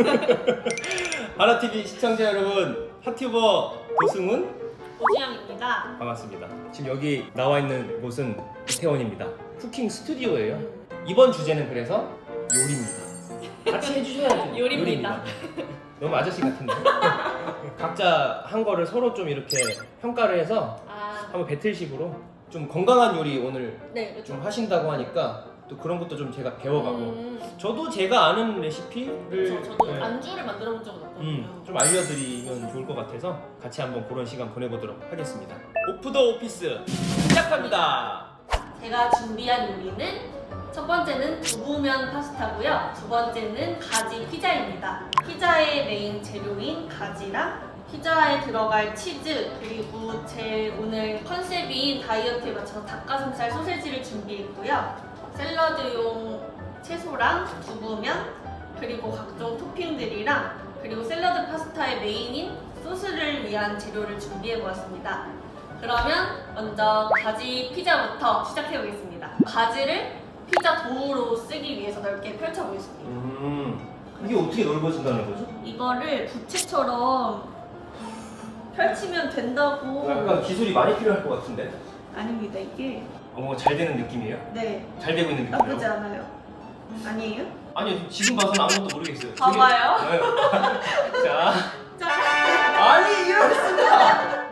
하나TV 시청자 여러분, 핫튜버 고승훈 오지영입니다. 반갑습니다. 지금 여기 나와 있는 곳은 이태원입니다. 쿠킹 스튜디오예요. 이번 주제는 그래서 요리입니다. 같이 해주셔야죠. 요리입니다. 너무 아저씨 같은데. 각자 한 거를 서로 좀 이렇게 평가를 해서 아, 한번 배틀식으로 좀 건강한 요리 오늘 네, 그렇죠. 좀 하신다고 하니까 또 그런 것도 좀 제가 배워가고 음, 저도 제가 아는 레시피를 그렇죠. 저도 네, 안주를 만들어 본 적은 없거든요. 음, 좀 알려드리면 좋을 것 같아서 같이 한번 그런 시간 보내보도록 하겠습니다. 오프 더 오피스 시작합니다. 제가 준비한 요리는 첫 번째는 두부면 파스타고요. 두 번째는 가지 피자입니다. 피자의 메인 재료인 가지랑 피자에 들어갈 치즈 그리고 제 오늘 컨셉인 다이어트에 맞춰서 닭가슴살 소세지를 준비했고요. 샐러드용 채소랑 두부면 그리고 각종 토핑들이랑 그리고 샐러드 파스타의 메인인 소스를 위한 재료를 준비해 보았습니다. 그러면 먼저 가지 피자부터 시작해 보겠습니다. 가지를 피자 도우로 쓰기 위해서 넓게 펼쳐 보겠습니다. 음, 이게 어떻게 넓어진다는 거죠? 이거를 부채처럼 펼치면 된다고. 약간 기술이 많이 필요할 것 같은데. 아닙니다. 이게 어, 뭔가 잘 되는 느낌이에요? 네 잘 되고 있는 나쁘지 느낌이에요? 않아요. 아니에요? 아니 지금 봐서는 아무것도 모르겠어요. 되게- 봐봐요. 네. 자, 짠! 아니 이럴 수가.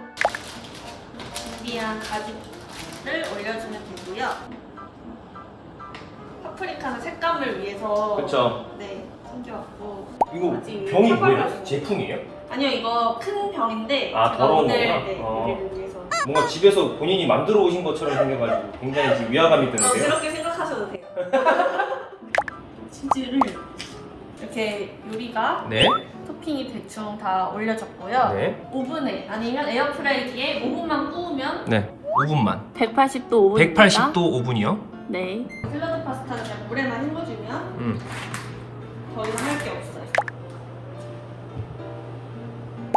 준비한 가지를 올려주면 되고요. 파프리카는 색감을 위해서 그렇죠. 네 챙겨왔고 이거 아직 병이 뭐예요? 제품이에요? 아니요 이거 큰 병인데 아, 제가 더러운 오늘 거구나? 네, 어. 요리를 위해서 뭔가 집에서 본인이 만들어 오신 것처럼 생겨가지고 굉장히 지금 위화감이 어, 드는데요. 그렇게 생각하셔도 돼요. 치즈를 이렇게 요리가 네. 토핑이 대충 다 올려졌고요. 네. 오븐에 아니면 에어프라이기에 5분만 구우면 네. 5분만. 180도 오븐입니다. 180도 오븐이요? 네. 샐러드 파스타는 그냥 물에만 헹궈주면 음. 더 이상 할 게 없어요.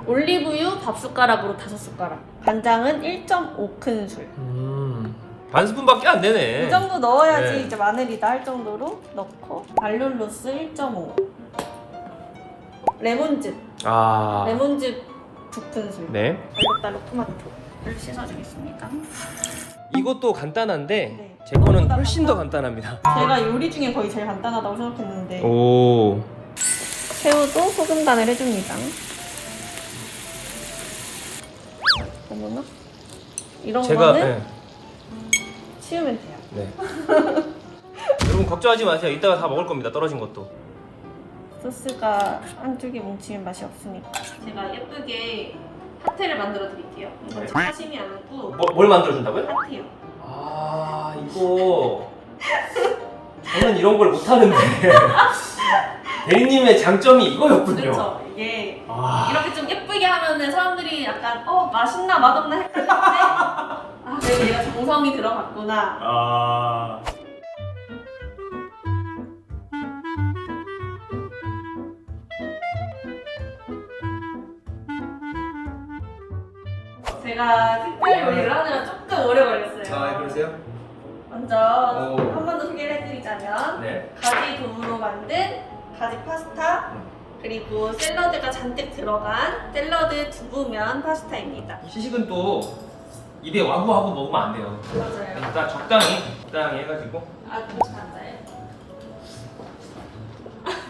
올리브유 밥 숟가락으로 다섯 숟가락. 간장은 1.5큰술. 음. 반 스푼밖에 안 되네. 이 정도 넣어야지 네. 이제 마늘이다 할 정도로 넣고 알룰로스 1.5. 레몬즙. 아. 레몬즙 두 큰술. 네. 알록달록 토마토를 씻어주겠습니다. 이것도 간단한데 네. 제 거는 훨씬 더 간단- 간단합니다. 제가 요리 중에 거의 제일 간단하다고 생각했는데 오. 새우도 소금 간을 해줍니다. 어머나? 이런 제가 거는 네. 치우면 돼요. 네. 여러분 걱정하지 마세요. 이따가 다 먹을 겁니다. 떨어진 것도. 소스가 한쪽에 뭉치면 맛이 없으니까. 제가 예쁘게 하트를 만들어 드릴게요. 이건 네. 사심이 아니고 뭐, 뭘 만들어 준다고요? 하트요. 아 이거 저는 이런 걸 못하는데 대리님의 장점이 이거였군요. 그렇죠. 이게 아, 이렇게 좀 예쁘게 하면은 사람들이 약간 어 맛있나 맛없나 헷갈리는데 아 그래도 얘가 정성이 들어갔구나. 아. 제가 특별 요리를 하느라 조금 오래 걸렸어요. 아 그러세요? 먼저 오. 한번더 소개를 해드리자면 네. 가지 도우로 만든 가지 파스타 그리고 샐러드가 잔뜩 들어간 샐러드 두부면 파스타입니다. 시식은 또 입에 와구와구 먹으면 안 돼요. 맞아요. 일단 적당히 적당히 해가지고 아 않아요.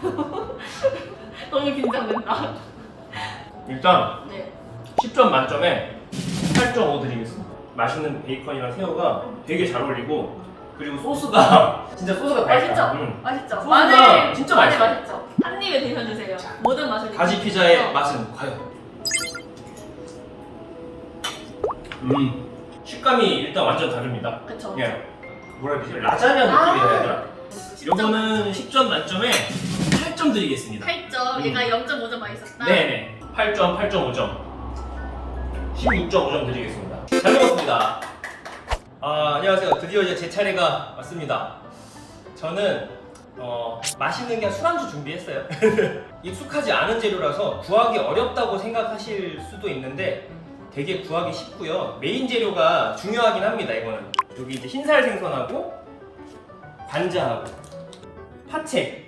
너무 긴장된다. 일단 네. 10점 만점에 8.5 드리겠습니다. 맛있는 베이컨이랑 새우가 되게 잘 어울리고 그리고 소스가 진짜 소스가 다 맛있죠? 있다. 음. 맛있죠? 소스가 마늘 진짜 마늘 맛있어요. 맛있죠? 한 입에 드셔주세요. 모든 맛을 가지 느끼시죠? 피자의 맛은 과연? 음 식감이 일단 완전 다릅니다. 그쵸. 예. 뭐라 해야 되지? 라자냐 아. 느낌이라 해야 되나? 요거는 10점 만점에 8점 드리겠습니다. 8점. 음. 얘가 0.5점 맛있었다. 네네 8점 8.5점 16.5점 드리겠습니다 잘 먹었습니다 아 안녕하세요 드디어 이제 제 차례가 왔습니다 저는 어, 맛있는 게 술안주 준비했어요 익숙하지 않은 재료라서 구하기 어렵다고 생각하실 수도 있는데 되게 구하기 쉽고요 메인 재료가 중요하긴 합니다 이거는 여기 이제 흰살 생선하고 관자하고 파채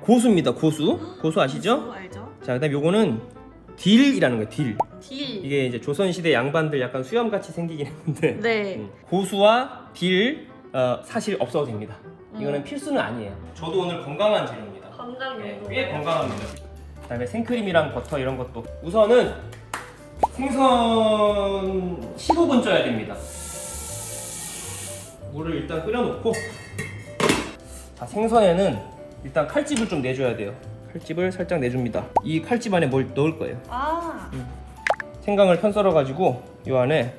고수입니다. 고수. 고수 아시죠? 알죠? 자, 그다음 요거는 딜이라는 거예요. 딜. 딜. 이게 이제 조선 시대 양반들 약간 수염 같이 생기긴 했는데 네. 음, 고수와 딜 어, 사실 없어도 됩니다. 이거는 음. 필수는 아니에요. 저도 오늘 건강한 재료입니다. 건강 네, 용도. 꽤 건강합니다. 그다음에 생크림이랑 버터 이런 것도 우선은 생선 15분 쪄야 됩니다. 물을 일단 끓여놓고 자 생선에는 일단 칼집을 좀 내줘야 돼요. 칼집을 살짝 내줍니다. 이 칼집 안에 뭘 넣을 거예요. 아. 생강을 편 썰어 가지고 이 안에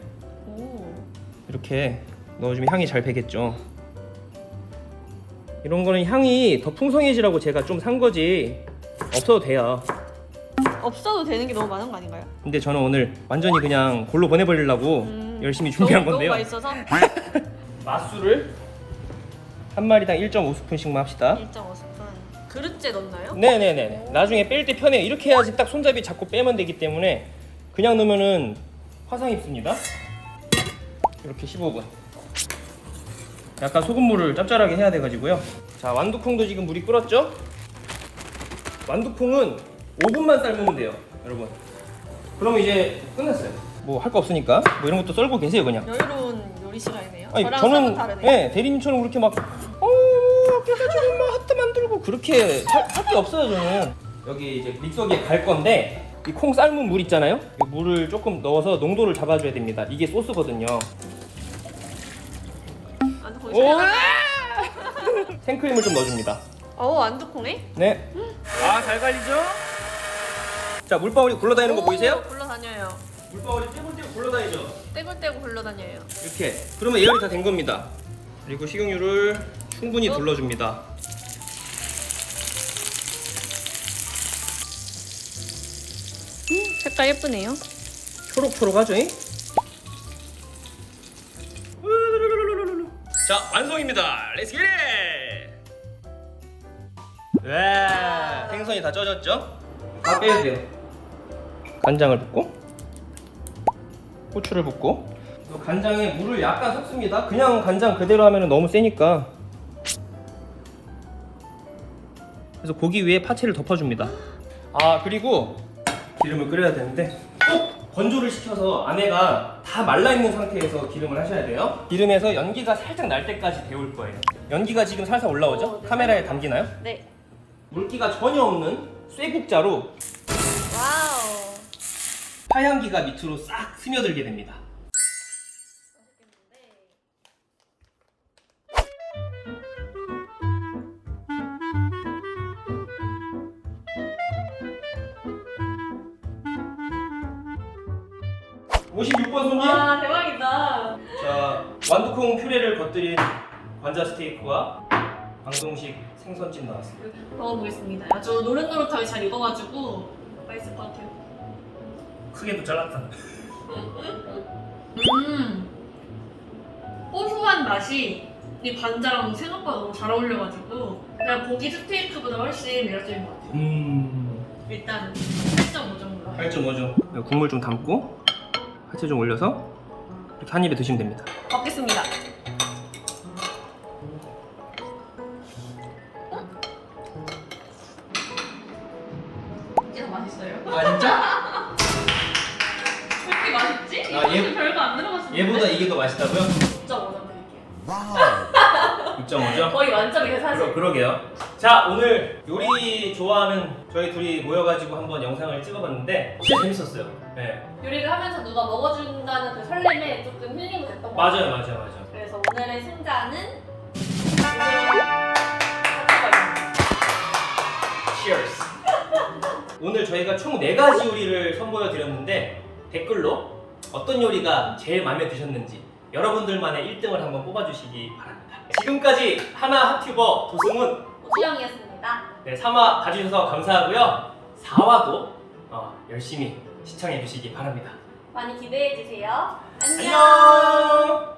오. 이렇게 넣어주면 향이 잘 배겠죠. 이런 거는 향이 더 풍성해지라고 제가 좀 산 거지 없어도 돼요. 없어도 되는 게 너무 많은 거 아닌가요? 근데 저는 오늘 완전히 그냥 골로 보내버리려고 음. 열심히 준비한 너무, 건데요. 너무 맛있어서 맛술을 한 마리당 1.5스푼씩만 합시다. 1.5스푼. 그릇째 넣나요? 네네네. 나중에 뺄 때 편해요. 이렇게 해야지 딱 손잡이 잡고 빼면 되기 때문에 그냥 넣으면은 화상 입습니다. 이렇게 15분. 약간 소금물을 짭짤하게 해야 돼가지고요. 자 완두콩도 지금 물이 끓었죠? 완두콩은 5분만 삶으면 돼요, 여러분. 그러면 이제 끝났어요. 뭐 할 거 없으니까 뭐 이런 것도 썰고 계세요 그냥. 여유로운 요리 시간이네요. 아니 저랑 저는 사뭇 다르네요. 예 대리님처럼 그렇게 막 어, 그래가지고 막 하트 만들고 그렇게 할게 없어요 저는 여기 이제 믹서기에 갈 건데 이 콩 삶은 물 있잖아요 이 물을 조금 넣어서 농도를 잡아줘야 됩니다 이게 소스거든요 오! 잘 생크림을 좀 넣어줍니다 어 안두콩에? 네아 잘 갈리죠 자 물방울이 굴러다니는 거 보이세요 굴러다녀요. 물방울이 떼굴떼굴 굴러다니죠 떼굴떼굴 굴러다녀요. 이렇게 그러면 예열이 다 된 겁니다 그리고 식용유를 충분히 어? 둘러줍니다 색깔 예쁘네요. 초록초록하죠? 잉? 자 완성입니다. 렛츠 기릿! 와 생선이 다 쪄졌죠? 다 빼야 돼요. 간장을 붓고 고추를 붓고 또 간장에 물을 약간 섞습니다. 그냥 간장 그대로 하면 너무 세니까 그래서 고기 위에 파채를 덮어줍니다. 아 그리고 기름을 끓여야 되는데 꼭 건조를 시켜서 안에가 다 말라 있는 상태에서 기름을 하셔야 돼요. 기름에서 연기가 살짝 날 때까지 데울 거예요. 연기가 지금 살살 올라오죠? 어, 네. 카메라에 담기나요? 네. 물기가 전혀 없는 쇠국자로 와우. 파향기가 밑으로 싹 스며들게 됩니다. (56번) 손님 와 대박이다. 자 완두콩 퓨레를 겉들인 관자 스테이크와 광동식 생선찜 나왔습니다 먹어보겠습니다. 아주 노릇노릇하게 잘 익어가지고 맛있을 것 같아요. 크게도 잘랐다 음. 고소한 맛이 이 관자랑 생각보다 너무 잘 어울려가지고 그냥 고기 스테이크보다 훨씬 매력적인 것 같아요. 음 일단 8.5 정도. 8.5죠 국물 좀 담고 하체 좀 올려서 이렇게 한 입에 드시면 됩니다 먹겠습니다. 진짜 맛있어요. 아 진짜? 왜 이렇게 맛있지? 아, 얘- 이거는 별거 안 들어갔는데. 얘보다 이게 더 맛있다고요? 9.5점 드릴게요. 6.5죠? 거의 만점이에요 그러, 사실. 그러게요 자 오늘 요리 좋아하는 저희 둘이 모여가지고 한번 영상을 찍어봤는데 진짜 재밌었어요 네. 요리를 하면서 누가 먹어준다는 그 설렘에 조금 힐링이 됐던 것 같아요. 맞아요 맞아요 맞아요 그래서 오늘의 승자는 Cheers. 오늘 저희가 총 4가지 요리를 선보여 드렸는데 댓글로 어떤 요리가 제일 마음에 드셨는지 여러분들만의 1등을 한번 뽑아주시기 바랍니다. 지금까지 하나 핫튜버 도승훈 수영이었습니다. 네, 3화 봐주셔서 감사하고요. 4화도 어, 열심히 시청해 주시기 바랍니다. 많이 기대해 주세요. 안녕. 안녕.